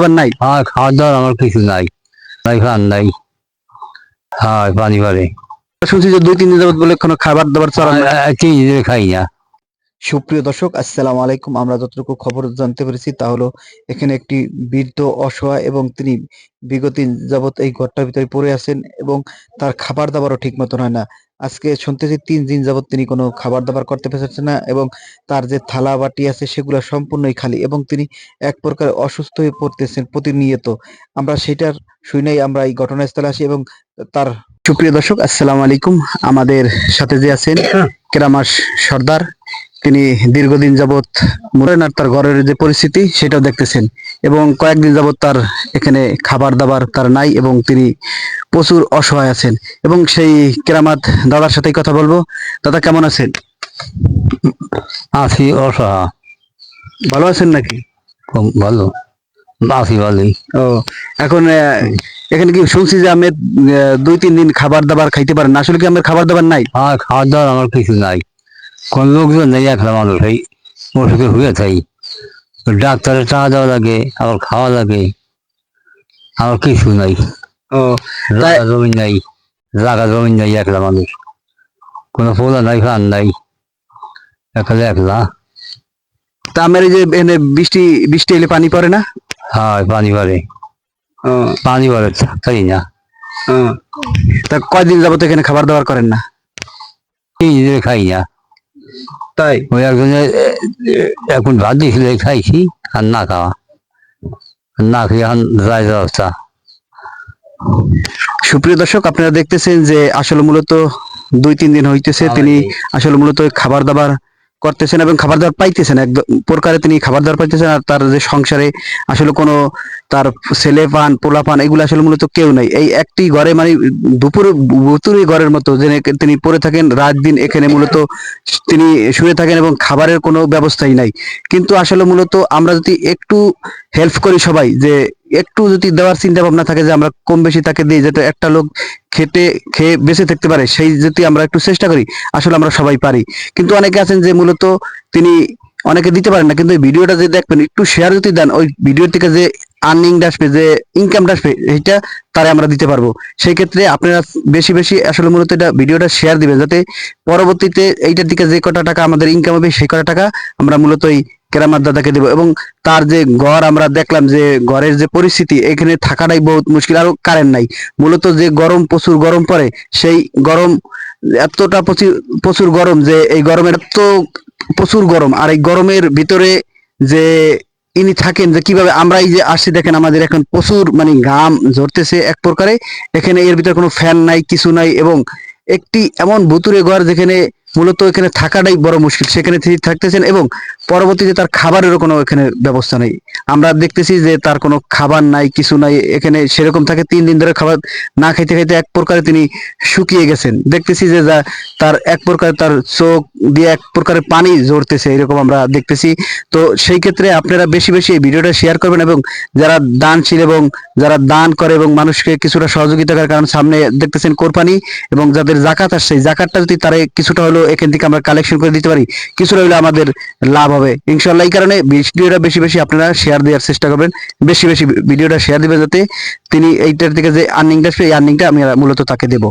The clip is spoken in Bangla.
খাবার নাই? আর খাওয়ার দাওয়ার আমার কিছু নাই। নাই খান নাই। হ্যাঁ পানি পারে শুনছি যে দুই তিন দিন যাবত বলে কোনো খাবার দাবার চড়ান নাই। কি নিজে খাই না। সুপ্রিয় দর্শক আসসালামু আলাইকুম। আমরা যতটুকু খবর জানতে পেরেছি তা হলো এখানে একটি বৃদ্ধ অসহায় এবং তিনি বিগত দিন যাবত এই ঘরটার ভিতরে পড়ে আছেন এবং তার খাবার দাবারও ঠিক মতন হয় না। আজকে শুনতেছি তিন দিন যাবত তিনি কোনো খাবার দাবার করতে পারছেন না এবং তার যে থালা বাটি আছে সেগুলো সম্পূর্ণই খালি এবং তিনি এক প্রকার অসুস্থ হয়ে পড়তেছেন প্রতিনিয়ত। আমরা সেটার শুনেই আমরা এই ঘটনাস্থলে আসি এবং তার সুপ্রিয় দর্শক, আসসালামু আলাইকুম। আমাদের সাথে যে আছেন কেরামাস সর্দার, তিনি দীর্ঘদিন মরেন আর তার ঘরের যে পরিস্থিতি সেটাও দেখতেছেন এবং কয়েকদিন যাবত তার এখানে খাবার দাবার তার নাই এবং তিনি প্রচুর অসহায় আছেন। এবং সেই কেরামাত দাদার সাথেই কথা বলব। দাদা কেমন আছেন? আছি অসহা ভালো আছেন নাকি? ভালো। আছি ভালোই। ও এখন এখানে কি শুনছি যে আমি দুই তিন দিন খাবার দাবার খাইতে পারেন আসলে কি আমার খাবার দাবার নাই? আর খাওয়ার দাওয়ার আমার কিছু নাই। কোন লোকজন নেই একলা মানুষ এই ওষুধে হয়ে থাই। ডাক্তারের টাকা দেওয়া লাগে আবার খাওয়া লাগে। আমার কিছু নাই। ও তাই- জায়গা জমি নাই জায়গা জমি নাই একলা মানুষ। কোনো পোলা নাই ফান নাই। একলা একলা। তা আমার এই যে এখানে বৃষ্টি বৃষ্টি এলে পানি পড়ে না? হয় পানি ও, পানি পারে থাকি না? তা কয়দিন যাবত এখানে খাবার দাবার করেন না? খাই না। তাই? ওই একজনে এখন ভাত দিয়েছিল খাইছি আর না খাওয়া। না খেয়ে এখন যায় অবস্থা। সুপ্রিয় দর্শক আপনারা দেখতেছেন যে আসলে মূলত দুই তিন দিন হইতেছে তিনি আসলে মূলত খাবার দাবার করতেছেন এবং খাবার দাবার পাইতেছেন এক প্রকারে তিনি খাবার দাবার পাইতেছেন আর তার যে সংসারে আসলে কোনো তার ছেলে পান পোলা পান এগুলো আসলে মূলত কেউ নাই। এই একটি ঘরে মানে দুপুরে বুতুরি ঘরের মতো যে তিনি পড়ে থাকেন রাত দিন এখানে মূলত তিনি শুয়ে থাকেন এবং খাবারের কোনো ব্যবস্থাই নাই। কিন্তু আসলে মূলত আমরা যদি একটু হেল্প করি সবাই যে একটু যদি দেওয়ার চিন্তা ভাবনা থাকে যে আমরা কম বেশি তাকে দিই যাতে একটা লোক খেতে খেয়ে বেঁচে থাকতে পারে, সেই যদি আমরা একটু চেষ্টা করি, আসলে আমরা সবাই পারি। কিন্তু অনেকে আছেন যে মূলত তিনি অনেকে দিতে পারেন না, কিন্তু এই ভিডিওটা যে দেখবেন, একটু শেয়ার যদি দেন, ওই ভিডিও থেকে যে আর্নিং আসবে, যে ইনকাম আসবে এইটা তারে আমরা দিতে পারব। সেই ক্ষেত্রে আপনারা বেশি বেশি আসলে মূলত এটা ভিডিওটা শেয়ার দিবেন, যাতে পরবর্তীতে এইটার দিকে যে কটা টাকা আমাদের ইনকাম হবে, সেই কটা টাকা আমরা মূলত এই কেরামার দাদাকে দেবো এবং তার যে ঘর আমরা দেখলাম যে ঘরের যে পরিস্থিতি, এখানে থাকাটাই বহুত মুশকিল আরও কারেন্ট নাই। মূলত যে গরম প্রচুর গরম পড়ে, সেই গরম এতটা প্রচুর গরম যে এই গরমের এত প্রচুর গরম আর এই গরমের ভিতরে যে ইনি থাকেন যে কীভাবে আমরা এই যে আসছি দেখেন আমাদের এখন প্রচুর মানে ঘাম ঝরতেছে এক প্রকারে। এখানে এর ভিতরে কোনো ফ্যান নাই, কিছু নাই এবং একটি এমন ভুতুরে ঘর যেখানে মূলত এখানে থাকাটাই বড় মুশকিল। সেখানে তিনি থাকতেছেন এবং পরবর্তীতে তার খাবারেরও কোনো এখানে ব্যবস্থা নেই। আমরা দেখতেছি যে তার কোনো খাবার নাই, কিছু নাই, এখানে সেরকম থাকে তিন দিন ধরে খাবার না খাইতে খাইতে এক প্রকারে তিনি শুকিয়ে গেছেন। দেখতেছি যে যা তার এক প্রকার তার চোখ দিয়ে এক প্রকারের পানি ঝরতেছে, এরকম আমরা দেখতেছি। তো সেই ক্ষেত্রে আপনারা বেশি বেশি এই ভিডিওটা শেয়ার করবেন এবং যারা দানশীল এবং যারা দান করে এবং মানুষকে কিছুটা সহযোগিতা করে কারণ সামনে দেখতেছেন কোরবানি এবং যাদের জাকাত আসছে জাকাতটা যদি তারা কিছুটা হলো এখান থেকে আমরা কালেকশন করে দিতে পারি, কিছুটা হলে আমাদের লাভ হবে। ইনশাল্লাহ এই কারণে ভিডিওটা বেশি বেশি আপনারা শেয়ার দেওয়ার চেষ্টা করবেন। বেশি বেশি ভিডিওটা শেয়ার দিবেন যাতে তিনি এইটার থেকে যে আর্নিংটা সেই আর্নিংটা আমি মূলত তাকে দেবো।